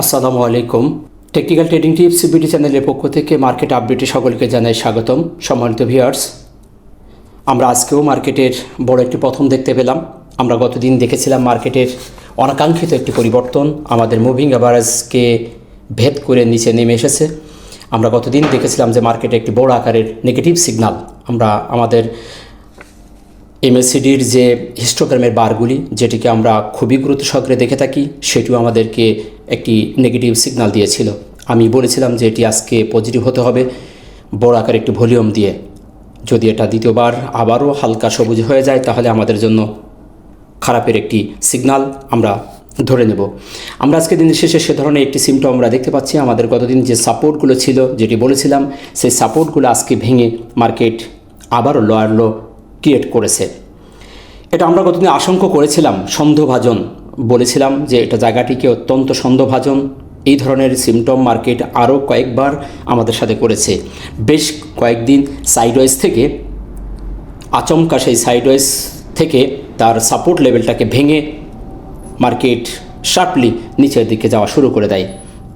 আসসালামু আলাইকুম। Technical trading tips BD চ্যানেলের পক্ষ থেকে মার্কেট আপডেটে সকলকে জানাই স্বাগতম। সম্মানিত ভিউয়ার্স আমরা আজকেও মার্কেটের বড় একটি প্রথম দেখতে পেলাম। আমরা গতদিন দেখেছিলাম মার্কেটের অনাকাঙ্ক্ষিত একটি পরিবর্তন। আমাদের মুভিং অ্যাভারেজকে ভেদ করে নিচে নেমে এসেছে। আমরা গতদিন দেখেছিলাম যে মার্কেটে একটি বড় আকারের নেগেটিভ সিগন্যাল আমরা আমাদের এমএসিডির যে হিস্টোগ্রামের বারগুলি যেটিকে আমরা খুবই গুরুত্ব সহকারে দেখে থাকি, সেটিও আমাদেরকে একটি নেগেটিভ সিগনাল দিয়েছিল। আমি বলেছিলাম যে এটি আজকে পজিটিভ হতে হবে, বড় আকার একটি ভলিউম দিয়ে। যদি এটা দ্বিতীয়বার আবারও হালকা সবুজ হয়ে যায়, তাহলে আমাদের জন্য খারাপের একটি সিগনাল আমরা ধরে নেব। আমরা আজকে দিনের শেষে সে ধরনের একটি সিমটম আমরা দেখতে পাচ্ছি। আমাদের গতদিন যে সাপোর্টগুলো ছিল, যেটি বলেছিলাম, সেই সাপোর্টগুলো আজকে ভেঙে মার্কেট আবারও লোয়ার লো ক্রিয়েট করেছে। এটা আমরা গতদিন আশঙ্কা করেছিলাম, সন্দেহভাজন বলেছিলাম যে এটা জায়গাটিকে অত্যন্ত সন্দেহভাজন এই ধরনের সিমটম মার্কেট আরও কয়েকবার আমাদের সাথে করেছে। বেশ কয়েকদিন সাইডওয়েজ থেকে, আচমকা সেই সাইডওয়েজ থেকে তার সাপোর্ট লেভেলটাকে ভেঙে মার্কেট শার্পলি নিচের দিকে যাওয়া শুরু করে দেয়।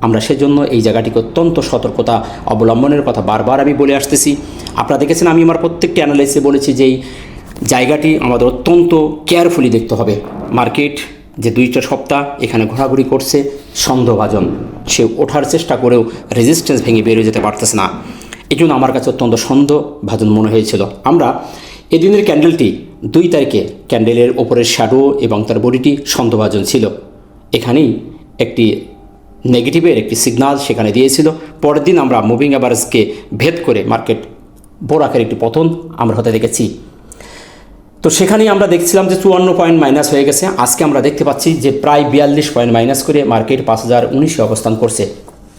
আমরা সেজন্য এই জায়গাটিকে অত্যন্ত সতর্কতা অবলম্বনের কথা বারবার আমি বলে আসতেছি। আপনারা দেখেছেন আমি আমার প্রত্যেকটি অ্যানালাইসে বলেছি যে এই জায়গাটি আমাদের অত্যন্ত কেয়ারফুলি দেখতে হবে। মার্কেট যে দুইটা সপ্তাহ এখানে ঘোরাঘুরি করছে সন্দেহভাজন সে ওঠার চেষ্টা করেও রেজিস্ট্যান্স ভেঙে বেরিয়ে যেতে পারতেছে না। এই জন্য আমার কাছে অত্যন্ত সন্দেহভাজন মনে হয়েছিল। আমরা এদিনের ক্যান্ডেলটি দুই তারিখে ক্যান্ডেলের ওপরের শ্যাডো এবং তার বডিটি সন্দেহভাজন ছিল। এখানেই একটি নেগেটিভের একটি সিগনাল সেখানে দিয়েছিল। পরের দিন আমরা মুভিং অ্যাভারেজকে ভেদ করে মার্কেট বড় আকারের একটি পতন আমরা হতে দেখেছি। তো সেখানেই আমরা দেখছিলাম যে চুয়ান্ন পয়েন্ট মাইনাস হয়ে গেছে। আজকে আমরা দেখতে পাচ্ছি যে প্রায় বিয়াল্লিশ পয়েন্ট মাইনাস করে মার্কেট পাঁচ হাজার উনিশে অবস্থান করছে।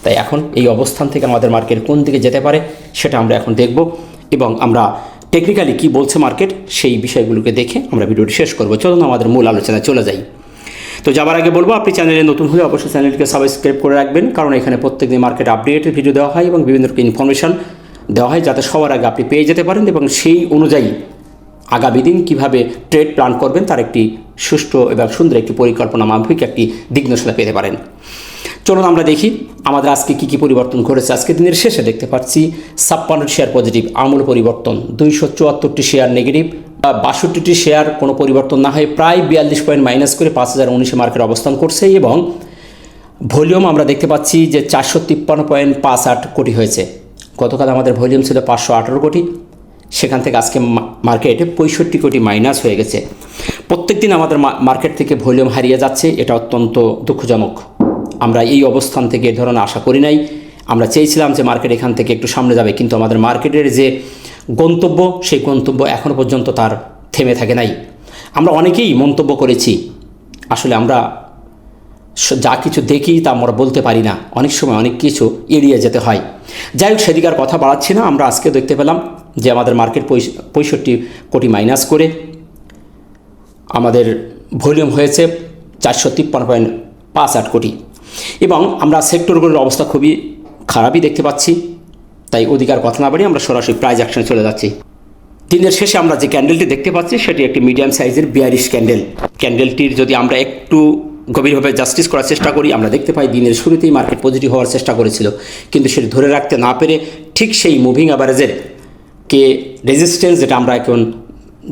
তাই এখন এই অবস্থান থেকে আমাদের মার্কেট কোন দিকে যেতে পারে সেটা আমরা এখন দেখব এবং আমরা টেকনিক্যালি কি বলছে মার্কেট সেই বিষয়গুলোকে দেখে আমরা ভিডিওটি শেষ করব। চলুন আমাদের মূল আলোচনায় চলে যাই। তো যাবার আগে বলব, আপনি চ্যানেলে নতুন হলে অবশ্যই চ্যানেলটিকে সাবস্ক্রাইব করে রাখবেন, কারণ এখানে প্রত্যেকদিন মার্কেট আপডেটের ভিডিও দেওয়া হয় এবং বিভিন্ন রকম ইনফরমেশন দেওয়া হয় যাতে সবার আগে আপনি পেয়ে যেতে পারেন এবং সেই অনুযায়ী আগামী দিন কীভাবে ট্রেড প্ল্যান করবেন তার একটি সুষ্ঠু এবং সুন্দর একটি পরিকল্পনা মাফিক একটি দিগ্নশীলা পেতে পারেন। চলুন আমরা দেখি আমাদের আজকে কী কী পরিবর্তন ঘটেছে। আজকে দিনের শেষে দেখতে পাচ্ছি ছাপ্পান্ন শেয়ার পজিটিভ আমূল পরিবর্তন, দুইশো চুয়াত্তরটি শেয়ার নেগেটিভ বা বাষট্টিটি শেয়ার কোনো পরিবর্তন না হয়ে প্রায় বিয়াল্লিশ পয়েন্ট মাইনাস করে পাঁচ হাজার উনিশে মার্কেট অবস্থান করছে এবং ভলিউম আমরা দেখতে পাচ্ছি যে চারশো তিপ্পান্ন পয়েন্ট পাঁচ আট কোটি হয়েছে। গতকাল আমাদের ভলিউম ছিল পাঁচশো আঠারো কোটি। সেখান থেকে আজকে মার্কেটে পঁয়ষট্টি কোটি মাইনাস হয়ে গেছে। প্রত্যেক দিন আমাদের মার্কেট থেকে ভলিউম হারিয়ে যাচ্ছে, এটা অত্যন্ত দুঃখজনক। আমরা এই অবস্থান থেকে এ ধরনের আশা করি নাই। আমরা চেয়েছিলাম যে মার্কেট এখান থেকে একটু সামনে যাবে, কিন্তু আমাদের মার্কেটের যে গন্তব্য, সেই গন্তব্য এখনও পর্যন্ত তার থেমে থাকে নাই। আমরা অনেকেই মন্তব্য করেছি, আসলে আমরা যা কিছু দেখি তা আমরা বলতে পারি না। অনেক সময় অনেক কিছু এড়িয়ে যেতে হয়। যাই হোক সেদিকার কথা বাড়াচ্ছি না। আমরা আজকে দেখতে পেলাম যে আমাদের মার্কেট পঁয়ষট্টি কোটি মাইনাস করে আমাদের ভলিউম হয়েছে চারশো তিপ্পান্ন পয়েন্ট পাঁচ আট কোটি। এবং আমরা সেক্টরগুলোর অবস্থা খুবই খারাপই দেখতে পাচ্ছি। তাই অধিকার কথা না বাড়িয়ে আমরা সরাসরি প্রাইজ অ্যাকশনে চলে যাচ্ছি। দিনের শেষে আমরা যে ক্যান্ডেলটি দেখতে পাচ্ছি, সেটি একটি মিডিয়াম সাইজের বিয়ারিশ ক্যান্ডেল ক্যান্ডেলটির যদি আমরা একটু গভীরভাবে জাস্টিস করার চেষ্টা করি, আমরা দেখতে পাই দিনের শুরুতেই মার্কেট পজিটিভ হওয়ার চেষ্টা করেছিল। কিন্তু সেটি ধরে রাখতে না পেরে ঠিক সেই মুভিং অ্যাভারেজের কে রেজিস্ট্যান্স যেটা আমরা এখন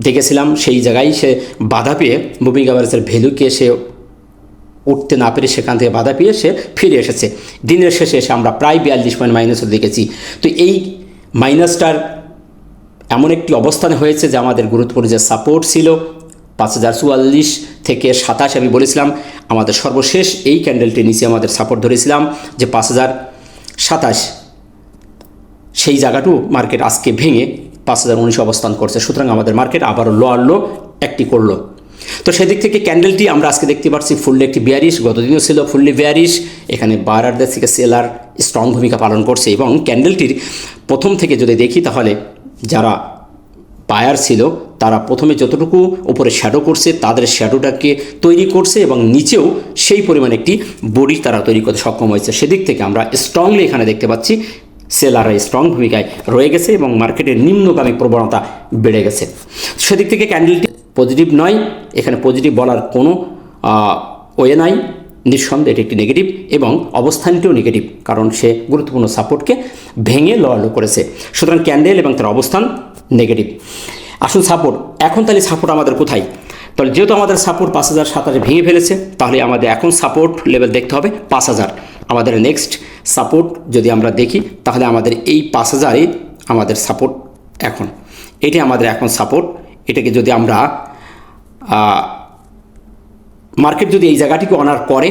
দেখেছিলাম, সেই জায়গায় সে বাধা পেয়ে মুভিং অ্যাভারেজের ভ্যালুকে সে উঠতে না পেরে সেখান থেকে বাধা পেয়ে সে ফিরে এসেছে। দিনের শেষে এসে আমরা প্রায় বিয়াল্লিশ পয়েন্ট মাইনাসও দেখেছি তো এই মাইনাসটার এমন একটি অবস্থানে হয়েছে যে আমাদের গুরুত্বপূর্ণ যে সাপোর্ট ছিল, পাঁচ হাজার চুয়াল্লিশ থেকে সাতাশ আমি বলেছিলাম, আমাদের সর্বশেষ এই ক্যান্ডেলটির নিচে আমাদের সাপোর্ট ধরেছিলাম যে পাঁচ হাজার সাতাশ। সেই জায়গাটু মার্কেট আজকে ভেঙে পাঁচ হাজার উনিশ অবস্থান করছে। সুতরাং আমাদের মার্কেট আবারও লো আনলো একটি করল। তো সেদিক থেকে ক্যান্ডেলটি আমরা আজকে দেখতে পাচ্ছি ফুললি একটি বিয়ারিশ গতদিনও ছিল ফুললি বিয়ারিশ এখানে বারারদের থেকে সেলার স্ট্রং ভূমিকা পালন করছে এবং ক্যান্ডেলটির প্রথম থেকে যদি দেখি তাহলে যারা বায়ার ছিল, তারা প্রথমে যতটুকু উপরে শ্যাডো করছে, তাদের শ্যাডোটাকে তৈরি করছে এবং নিচেও সেই পরিমাণ একটি বডি তারা তৈরি করতে সক্ষম হয়েছে। সেদিক থেকে আমরা স্ট্রংলি এখানে দেখতে পাচ্ছি সেলাররা স্ট্রং ভূমিকায় রয়ে গেছে এবং মার্কেটের নিম্নগামী প্রবণতা বেড়ে গেছে। সেদিক থেকে ক্যান্ডেলটি পজিটিভ নয়, এখানে পজিটিভ বলার কোনো ওয়ে নাই। নিঃসন্দেহে এটি একটি নেগেটিভ এবং অবস্থানটিও নেগেটিভ কারণ সে গুরুত্বপূর্ণ সাপোর্টকে ভেঙে লড়ালো করেছে। সুতরাং ক্যান্ডেল এবং তার অবস্থান নেগেটিভ আসুন সাপোর্ট এখন তাহলে সাপোর্ট আমাদের কোথায়? তাহলে যেহেতু আমাদের সাপোর্ট পাঁচ হাজার সাত হাজার ভেঙে ফেলেছে, তাহলে আমাদের এখন সাপোর্ট লেভেল দেখতে হবে পাঁচ হাজার। আমাদের নেক্সট সাপোর্ট যদি আমরা দেখি, তাহলে আমাদের এই পাঁচ হাজারে আমাদের সাপোর্ট এখন। এটি আমাদের এখন সাপোর্ট এটাকে যদি আমরা মার্কেট যদি এই জায়গাটিকে অনার করে,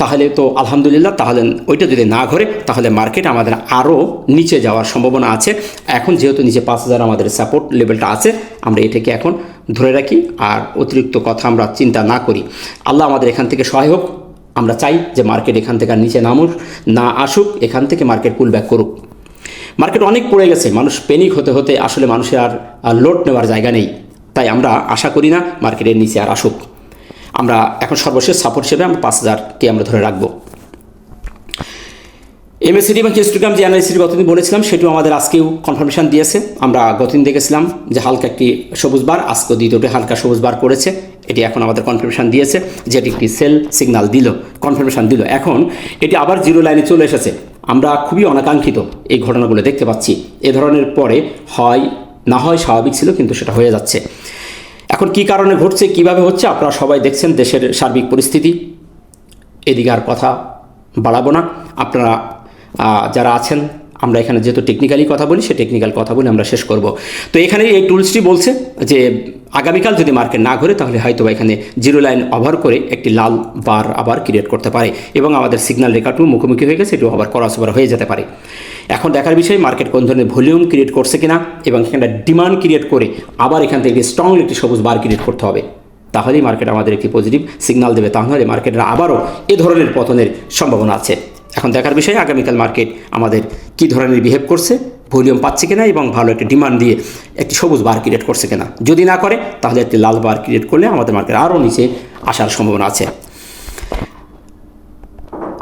তাহলে তো আলহামদুলিল্লাহ, তাহলে ওইটা যদি না ঘরে, তাহলে মার্কেট আমাদের আরও নিচে যাওয়ার সম্ভাবনা আছে। এখন যেহেতু নিচে পাঁচ হাজার আমাদের সাপোর্ট লেভেলটা আছে, আমরা এটাকে এখন ধরে রাখি, আর অতিরিক্ত কথা আমরা চিন্তা না করি। আল্লাহ আমাদের এখান থেকে সহায় হোক। আমরা চাই যে মার্কেট এখান থেকে আর নিচে নামুক, না আসুক, এখান থেকে মার্কেট পুল ব্যাক করুক। মার্কেট অনেক পড়ে গেছে, মানুষ পেনিক হতে হতে আসলে মানুষের আর লোড নেওয়ার জায়গা নেই। তাই আমরা আশা করি না মার্কেটের নিচে আর আসুক। আমরা এখন সর্বশেষ সাপোর্ট হিসেবে আমরা পাঁচ হাজারকে আমরা ধরে রাখব। এমএসিডি এবং হিস্টোগ্রাম যে অ্যানালিসিস গতদিন বলেছিলাম, সেটিও আমাদের আজকেও কনফার্মেশন দিয়েছে। আমরা গতদিন দেখেছিলাম যে হালকা একটি সবুজ বার আজকে দ্বিতীয়টি হালকা সবুজ বার করেছে। এটি এখন আমাদের কনফার্মেশন দিয়েছে যে এটি একটি সেল সিগন্যাল দিল কনফার্মেশন দিল। এখন এটি আবার জিরো লাইনে চলে এসেছে। আমরা খুবই অনাকাঙ্ক্ষিত এই ঘটনাগুলো দেখতে পাচ্ছি। এ ধরনের পরে হয়, না হয় স্বাভাবিক ছিল, কিন্তু সেটা হয়ে যাচ্ছে। এখন কি কারণে ঘটছে, কীভাবে হচ্ছে, আপনারা সবাই দেখছেন দেশের সার্বিক পরিস্থিতি। এদিকে আর কথা বাড়াবো না। আপনারা যারা আছেন আমরা এখানে যেহেতু টেকনিক্যালি কথা বলি, সে টেকনিক্যাল কথা বলে আমরা শেষ করব। তো এখানে এই টুলসটি বলছে যে, আগামীকাল যদি মার্কেট না ঘুরে, তাহলে হয়তো এখানে জিরো লাইন ওভার করে একটি লাল বার আবার ক্রিয়েট করতে পারে এবং আমাদের সিগন্যাল রেখাটু মুখোমুখি হয়ে গেছে, এটিও আবার ক্রস ওভার হয়ে যেতে পারে। এখন দেখার বিষয় মার্কেট কোন ধরনের ভলিউম ক্রিয়েট করছে কিনা এবং এখানে ডিমান্ড ক্রিয়েট করে আবার এখান থেকে স্ট্রং একটি সবুজ বার ক্রিয়েট করতে হবে, তাহলেই মার্কেট আমাদের একটি পজিটিভ সিগনাল দেবে। তাহলে মার্কেটের আবারও এ ধরনের পতনের সম্ভাবনা আছে। এখন দেখার বিষয়, আগামীকাল মার্কেট আমাদের কী ধরনের বিহেভ করছে ভলিউম পাচ্ছে কিনা এবং ভালো একটি ডিমান্ড দিয়ে একটি সবুজ বার ক্রিয়েট করছে কিনা। যদি না করে, তাহলে একটি লাল বার ক্রিয়েট করলে আমাদের মার্কেট আরও নিচে আসার সম্ভাবনা আছে।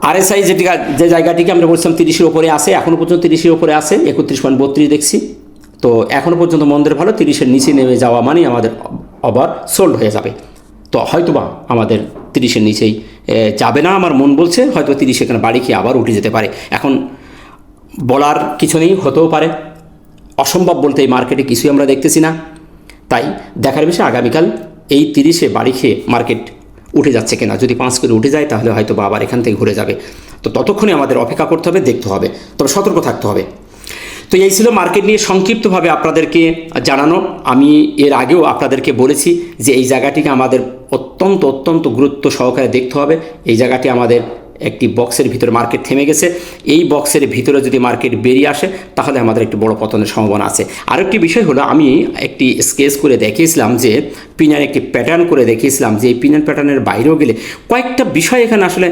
আরএসআই যেটি যে জায়গাটিকে আমরা বলছিলাম তিরিশের ওপরে আসে এখনও পর্যন্ত তিরিশের ওপরে আসে একত্রিশ পয়েন্ট বত্রিশ দেখছি। তো এখনও পর্যন্ত মন্দের ভালো, তিরিশের নিচে নেমে যাওয়া মানেই আমাদের আবার সোল্ড হয়ে যাবে। তো হয়তোবা আমাদের তিরিশের নিচেই যাবে না, আমার মন বলছে, হয়তো তিরিশ এখানে বাড়ি খেয়ে আবার উঠে যেতে পারে। এখন বলার কিছু নেই, হতেও পারে। অসম্ভব বলতে এই মার্কেটে কিছুই আমরা দেখতেছি না। তাই দেখার বিষয়, আগামীকাল এই তিরিশে বাড়ি খেয়ে মার্কেট উঠে যাচ্ছে কিনা, যদি পাঁচ করে উঠে যায়, তাহলে হয়তো বা আবার এখান থেকে ঘুরে যাবে। তো ততক্ষণে আমাদের অপেক্ষা করতে হবে, দেখতে হবে। তবে সতর্ক থাকতে হবে। তো এই ছিল মার্কেট নিয়ে সংক্ষিপ্তভাবে আপনাদেরকে জানানো। আমি এর আগেও আপনাদেরকে বলেছি যে এই জায়গাটিকে আমাদের অত্যন্ত অত্যন্ত গুরুত্ব সহকারে দেখতে হবে। এই জায়গাটি আমাদের একটি বক্সের ভিতরে মার্কেট থেমে গেছে। এই বক্সের ভিতরে যদি মার্কেট বেরিয়ে আসে, তাহলে আমাদের একটি বড় পতনের সম্ভাবনা আছে। আরেকটি বিষয় হলো, আমি একটি স্কেচ করে দেখিয়েছিলাম যে, পিনার একটি প্যাটার্ন করে দেখিয়েছিলাম যে, এই পিনার প্যাটার্নের বাইরেও গেলে কয়েকটা বিষয় এখানে আসলে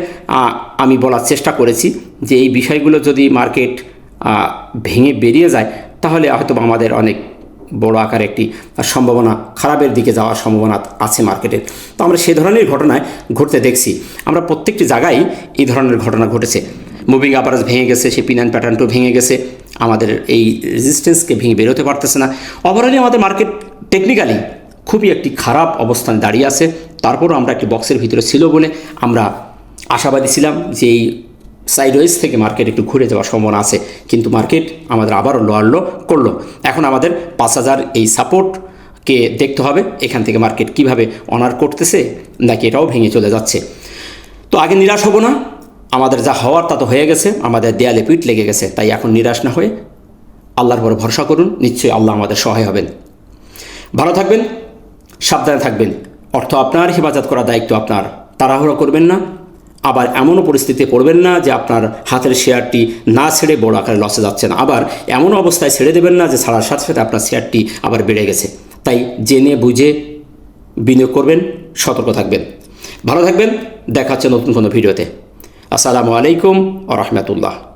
আমি বলার চেষ্টা করেছি যে, এই বিষয়গুলো যদি মার্কেট ভেঙে বেরিয়ে যায়, তাহলে হয়তো আমাদের অনেক বড় আকারে একটি সম্ভাবনা, খারাপের দিকে যাওয়ার সম্ভাবনা আছে মার্কেটের তো আমরা সে ধরনের ঘটনায় ঘটতে দেখছি। আমরা প্রত্যেকটি জায়গায় এই ধরনের ঘটনা ঘটেছে। মুভিং আপারাজ ভেঙে গেছে, সেই পিনান প্যাটার্নটাও ভেঙে গেছে। আমাদের এই রেজিস্ট্যান্সকে ভেঙে বেরোতে পারতেছে না। ওভারঅলি আমাদের মার্কেট টেকনিক্যালি খুবই একটি খারাপ অবস্থানে দাঁড়িয়ে আছে। তারপরও আমরা একটি বক্সের ভিতরে ছিল বলে আমরা আশাবাদী ছিলাম যে এই সাইডওয়েজ থেকে মার্কেট একটু ঘুরে যাওয়ার সম্ভাবনা আছে। কিন্তু মার্কেট আমাদের আবারও লোয়ার লো করল। এখন আমাদের পাঁচ হাজার এই সাপোর্টকে দেখতে হবে, এখান থেকে মার্কেট কীভাবে অনার করতেছে, নাকি এটাও ভেঙে চলে যাচ্ছে। তো আগে নিরাশ হব না, আমাদের যা হওয়ার তা তো হয়ে গেছে, আমাদের দেয়ালে পিঠ লেগে গেছে, তাই এখন নিরাশ না হয়ে আল্লাহর উপর ভরসা করুন, নিশ্চয়ই আল্লাহ আমাদের সহায় হবেন। ভালো থাকবেন, সাবধানে থাকবেন, অর্থ আপনার, হেফাজত করার দায়িত্ব আপনার, তাড়াহুড়ো করবেন না। আবার এমনও পরিস্থিতিতে পড়বেন না যে আপনার হাতের শেয়ারটি না ছেড়ে বড় আকারে লসে যাচ্ছেন আবার এমন অবস্থায় ছেড়ে দেবেন না যে ছাড়ার সাথে সাথে আপনার শেয়ারটি আবার বেড়ে গেছে। তাই জেনে বুঝে বিনিয়োগ করবেন, সতর্ক থাকবেন। ভালো থাকবেন, দেখা হচ্ছে নতুন কোনো ভিডিওতে। আসসালামু আলাইকুম আ রহমতুল্লাহ।